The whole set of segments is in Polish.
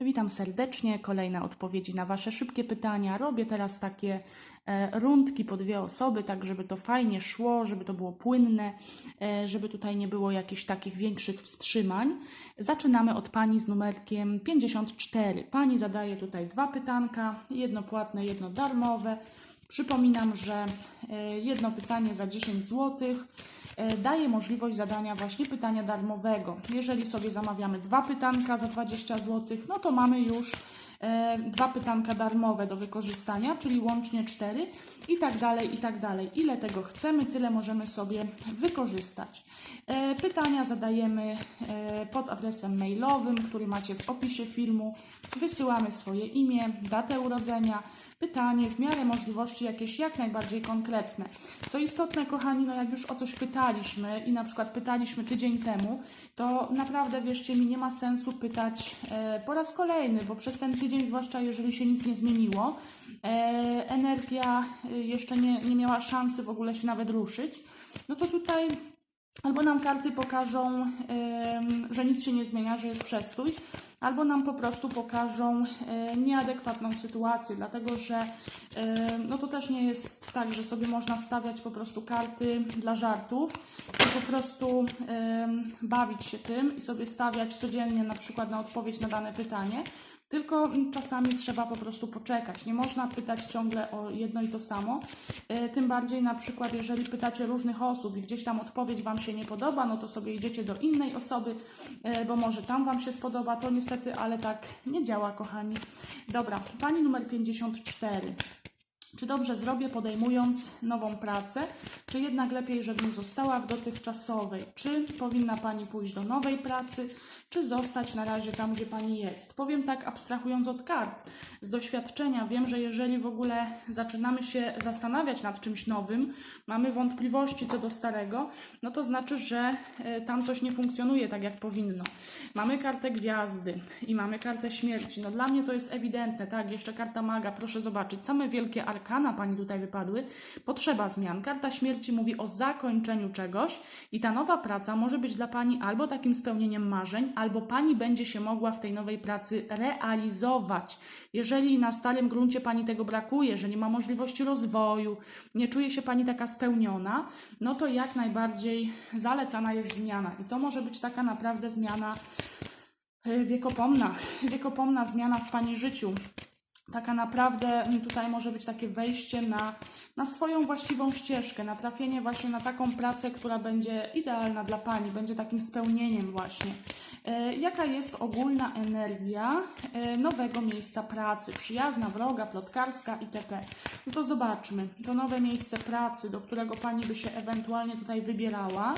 Witam serdecznie. Kolejne odpowiedzi na Wasze szybkie pytania. Robię teraz takie e, rundki po dwie osoby, tak żeby to fajnie szło, żeby to było płynne, e, żeby tutaj nie było jakichś takich większych wstrzymań. Zaczynamy od Pani z numerkiem 54. Pani zadaje tutaj dwa pytanka, jedno płatne, jedno darmowe. Przypominam, że e, jedno pytanie za 10 zł daje możliwość zadania właśnie pytania darmowego. Jeżeli sobie zamawiamy dwa pytanka za 20 zł, no to mamy już e, dwa pytanka darmowe do wykorzystania, czyli łącznie cztery i tak dalej, i tak dalej. Ile tego chcemy, tyle możemy sobie wykorzystać. E, Pytania zadajemy e, pod adresem mailowym, który macie w opisie filmu. Wysyłamy swoje imię, datę urodzenia, pytanie, w miarę możliwości jakieś jak najbardziej konkretne. Co istotne, kochani, no jak już o coś pytaliśmy i na przykład pytaliśmy tydzień temu, to naprawdę wierzcie mi, nie ma sensu pytać e, po raz kolejny, bo przez ten tydzień, zwłaszcza jeżeli się nic nie zmieniło, e, energia e, jeszcze nie, nie miała szansy w ogóle się nawet ruszyć, no to tutaj albo nam karty pokażą, że nic się nie zmienia, że jest przestój, albo nam po prostu pokażą e, nieadekwatną sytuację, dlatego że no to też nie jest tak, że sobie można stawiać po prostu karty dla żartów i po prostu bawić się tym i sobie stawiać codziennie na przykład na odpowiedź na dane pytanie, tylko czasami trzeba po prostu poczekać. Nie można pytać ciągle o jedno i to samo. E, Tym bardziej na przykład, jeżeli pytacie różnych osób i gdzieś tam odpowiedź Wam się nie podoba, no to sobie idziecie do innej osoby, e, bo może tam Wam się spodoba. To niestety, ale tak nie działa, kochani. Dobra, pani numer 54. Czy dobrze zrobię podejmując nową pracę, czy jednak lepiej, żebym została w dotychczasowej? Czy powinna Pani pójść do nowej pracy, czy zostać na razie tam, gdzie Pani jest? Powiem tak, abstrahując od kart, z doświadczenia wiem, że jeżeli w ogóle zaczynamy się zastanawiać nad czymś nowym, mamy wątpliwości co do starego, no to znaczy, że e, tam coś nie funkcjonuje tak, jak powinno. Mamy kartę gwiazdy i mamy kartę śmierci. No dla mnie to jest ewidentne, tak? Jeszcze karta maga, proszę zobaczyć, same wielkie arkana Pani tutaj wypadły. Potrzeba zmian. Karta śmierci mówi o zakończeniu czegoś i ta nowa praca może być dla Pani albo takim spełnieniem marzeń, albo Pani będzie się mogła w tej nowej pracy realizować. Jeżeli na starym gruncie Pani tego brakuje, że nie ma możliwości rozwoju, nie czuje się Pani taka spełniona, no to jak najbardziej zalecana jest zmiana. I to może być taka naprawdę zmiana e, wiekopomna, wiekopomna zmiana w Pani życiu. Taka naprawdę mm, tutaj może być takie wejście na, na swoją właściwą ścieżkę, na trafienie właśnie na taką pracę, która będzie idealna dla Pani, będzie takim spełnieniem właśnie. E, jaka jest ogólna energia e, nowego miejsca pracy? Przyjazna, wroga, plotkarska itp. No to zobaczmy. To nowe miejsce pracy, do którego Pani by się ewentualnie tutaj wybierała.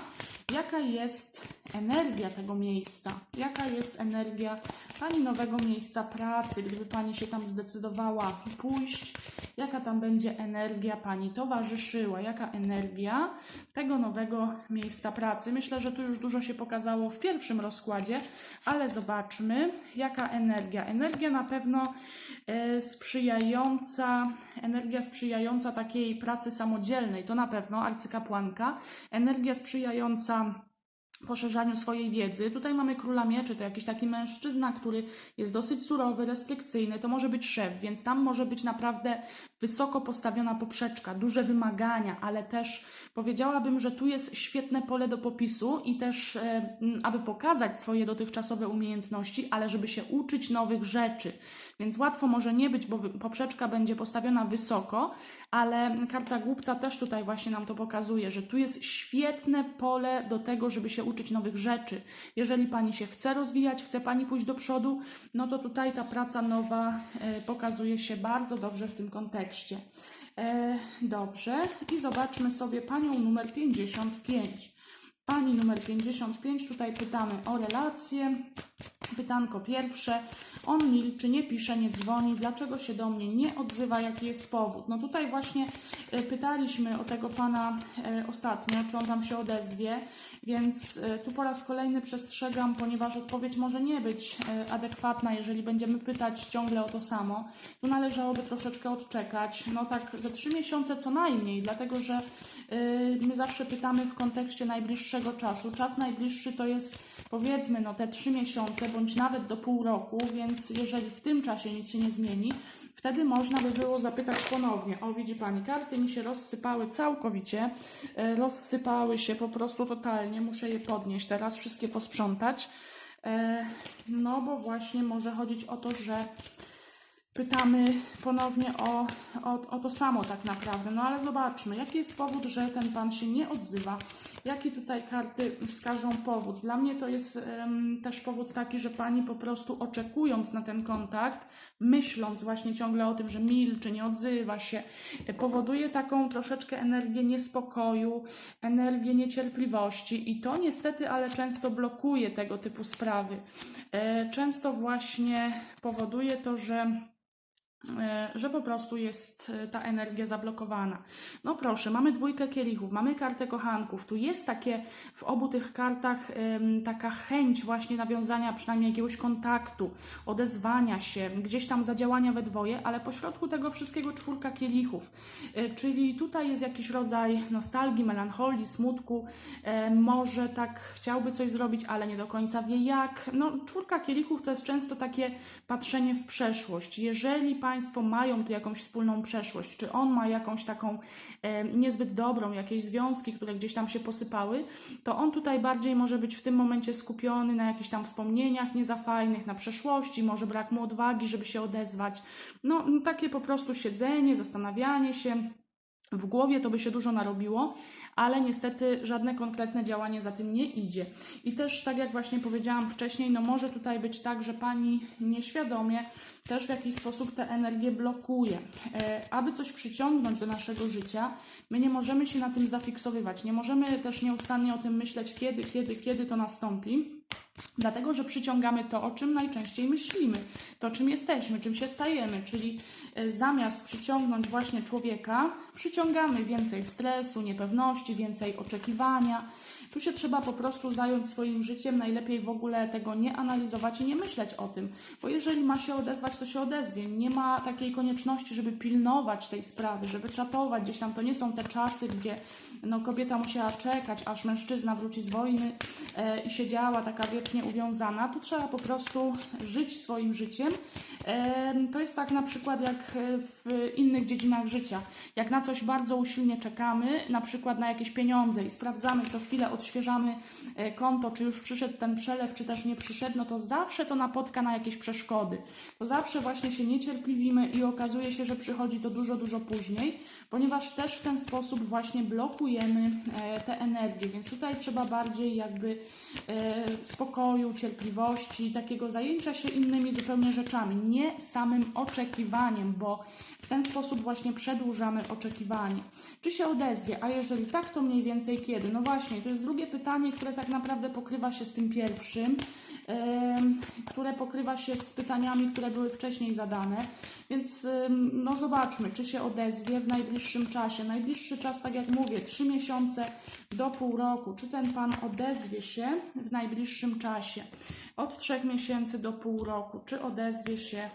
Jaka jest energia tego miejsca? Jaka jest energia Pani nowego miejsca pracy, gdyby Pani się tam zdecydowała pójść? Jaka tam będzie energia Pani towarzyszyła? Jaka energia tego nowego miejsca pracy? Myślę, że tu już dużo się pokazało w pierwszym rozkładzie, ale zobaczmy, jaka energia. Energia na pewno e, sprzyjająca, energia sprzyjająca takiej pracy samodzielnej, to na pewno arcykapłanka. Energia sprzyjająca poszerzaniu swojej wiedzy. Tutaj mamy króla mieczy, to jakiś taki mężczyzna, który jest dosyć surowy, restrykcyjny, to może być szef, więc tam może być naprawdę wysoko postawiona poprzeczka, duże wymagania, ale też powiedziałabym, że tu jest świetne pole do popisu i też, e, aby pokazać swoje dotychczasowe umiejętności, ale żeby się uczyć nowych rzeczy. Więc łatwo może nie być, bo poprzeczka będzie postawiona wysoko, ale karta głupca też tutaj właśnie nam to pokazuje, że tu jest świetne pole do tego, żeby się uczyć nowych rzeczy. Jeżeli Pani się chce rozwijać, chce Pani pójść do przodu, no to tutaj ta praca nowa e, pokazuje się bardzo dobrze w tym kontekście. E, dobrze, i zobaczmy sobie Panią numer 55. Pani numer 55, tutaj pytamy o relacje. Pytanko pierwsze. On milczy, nie pisze, nie dzwoni. Dlaczego się do mnie nie odzywa? Jaki jest powód? No tutaj właśnie e, pytaliśmy o tego pana e, ostatnio, czy on tam się odezwie, więc e, tu po raz kolejny przestrzegam, ponieważ odpowiedź może nie być adekwatna, jeżeli będziemy pytać ciągle o to samo. Tu należałoby troszeczkę odczekać, no tak ze trzy miesiące co najmniej, dlatego że My zawsze pytamy w kontekście najbliższego czasu. Czas najbliższy to jest powiedzmy no, te trzy miesiące bądź nawet do pół roku, więc jeżeli w tym czasie nic się nie zmieni, wtedy można by było zapytać ponownie. O, widzi Pani, karty mi się rozsypały całkowicie, yy, rozsypały się po prostu totalnie, muszę je podnieść teraz, wszystkie posprzątać. Yy, No bo właśnie może chodzić o to, że pytamy ponownie o, o, o to samo tak naprawdę. No ale zobaczmy, jaki jest powód, że ten pan się nie odzywa. Jaki tutaj karty wskażą powód? Dla mnie to jest em, też powód taki, że pani po prostu oczekując na ten kontakt, myśląc właśnie ciągle o tym, że milczy, nie odzywa się, e, powoduje taką troszeczkę energię niespokoju, energię niecierpliwości i to niestety, ale często blokuje tego typu sprawy. E, Często właśnie powoduje to, że że po prostu jest e, ta energia zablokowana. No proszę, mamy dwójkę kielichów, mamy kartę kochanków. Tu jest takie w obu tych kartach taka chęć właśnie nawiązania przynajmniej jakiegoś kontaktu, odezwania się, gdzieś tam zadziałania we dwoje, ale pośrodku tego wszystkiego czwórka kielichów. E, Czyli tutaj jest jakiś rodzaj nostalgii, melancholii, smutku. E, Może tak chciałby coś zrobić, ale nie do końca wie jak. No, czwórka kielichów to jest często takie patrzenie w przeszłość. Jeżeli Państwo mają tu jakąś wspólną przeszłość, czy on ma jakąś taką e, niezbyt dobrą, jakieś związki, które gdzieś tam się posypały, to on tutaj bardziej może być w tym momencie skupiony na jakichś tam wspomnieniach niezafajnych, na przeszłości, może brak mu odwagi, żeby się odezwać. No, takie po prostu siedzenie, zastanawianie się. W głowie to by się dużo narobiło, ale niestety żadne konkretne działanie za tym nie idzie. I też, tak jak właśnie powiedziałam wcześniej, no może tutaj być tak, że pani nieświadomie też w jakiś sposób tę energię blokuje. E, aby coś przyciągnąć do naszego życia, my nie możemy się na tym zafiksowywać. Nie możemy też nieustannie o tym myśleć, kiedy, kiedy, kiedy to nastąpi. Dlatego, że przyciągamy to, o czym najczęściej myślimy, to czym jesteśmy, czym się stajemy, czyli e, zamiast przyciągnąć właśnie człowieka, przyciągamy więcej stresu, niepewności, więcej oczekiwania. Tu się trzeba po prostu zająć swoim życiem, najlepiej w ogóle tego nie analizować i nie myśleć o tym, bo jeżeli ma się odezwać, to się odezwie. Nie ma takiej konieczności, żeby pilnować tej sprawy, żeby czatować gdzieś tam. To nie są te czasy, gdzie no, kobieta musiała czekać, aż mężczyzna wróci z wojny e, i siedziała taka wiecznie uwiązana. Tu trzeba po prostu żyć swoim życiem. E, to jest tak na przykład jak e, w innych dziedzinach życia. Jak na coś bardzo usilnie czekamy, na przykład na jakieś pieniądze i sprawdzamy co chwilę, odświeżamy e, konto, czy już przyszedł ten przelew, czy też nie przyszedł, no to zawsze to napotka na jakieś przeszkody. To zawsze właśnie się niecierpliwimy i okazuje się, że przychodzi to dużo, dużo później, ponieważ też w ten sposób właśnie blokujemy e, te energie, więc tutaj trzeba bardziej jakby e, spokoju, cierpliwości, takiego zajęcia się innymi zupełnie rzeczami, nie samym oczekiwaniem, bo w ten sposób właśnie przedłużamy oczekiwanie. Czy się odezwie, a jeżeli tak, to mniej więcej kiedy? No właśnie, to jest drugie pytanie, które tak naprawdę pokrywa się z tym pierwszym, które pokrywa się z pytaniami, które były wcześniej zadane. Więc no zobaczmy, czy się odezwie w najbliższym czasie. Najbliższy czas, tak jak mówię, trzy miesiące do pół roku. Czy ten pan odezwie się w najbliższym czasie? Od trzech miesięcy do pół roku. Czy odezwie się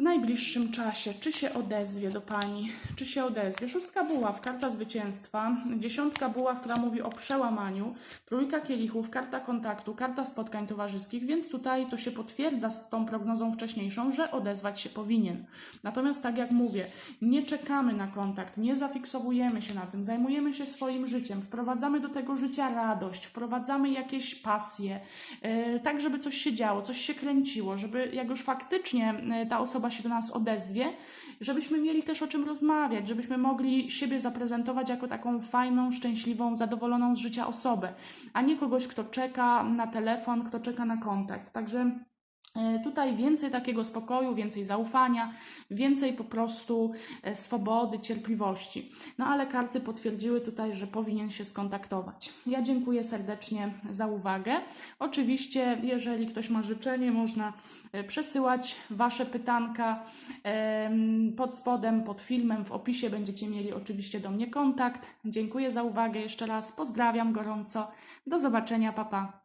w najbliższym czasie, czy się odezwie do Pani, czy się odezwie. Szóstka buław, karta zwycięstwa, dziesiątka buław, która mówi o przełamaniu, trójka kielichów, karta kontaktu, karta spotkań towarzyskich, więc tutaj to się potwierdza z tą prognozą wcześniejszą, że odezwać się powinien. Natomiast tak jak mówię, nie czekamy na kontakt, nie zafiksowujemy się na tym, zajmujemy się swoim życiem, wprowadzamy do tego życia radość, wprowadzamy jakieś pasje, yy, tak żeby coś się działo, coś się kręciło, żeby jak już faktycznie yy, ta osoba się do nas odezwie, żebyśmy mieli też o czym rozmawiać, żebyśmy mogli siebie zaprezentować jako taką fajną, szczęśliwą, zadowoloną z życia osobę, a nie kogoś, kto czeka na telefon, kto czeka na kontakt. Także Tutaj więcej takiego spokoju, więcej zaufania, więcej po prostu e, swobody, cierpliwości. No ale karty potwierdziły tutaj, że powinien się skontaktować. Ja dziękuję serdecznie za uwagę. Oczywiście, jeżeli ktoś ma życzenie, można e, przesyłać Wasze pytanka pod spodem, pod filmem, w opisie będziecie mieli oczywiście do mnie kontakt. Dziękuję za uwagę jeszcze raz, pozdrawiam gorąco. Do zobaczenia, papa. Pa.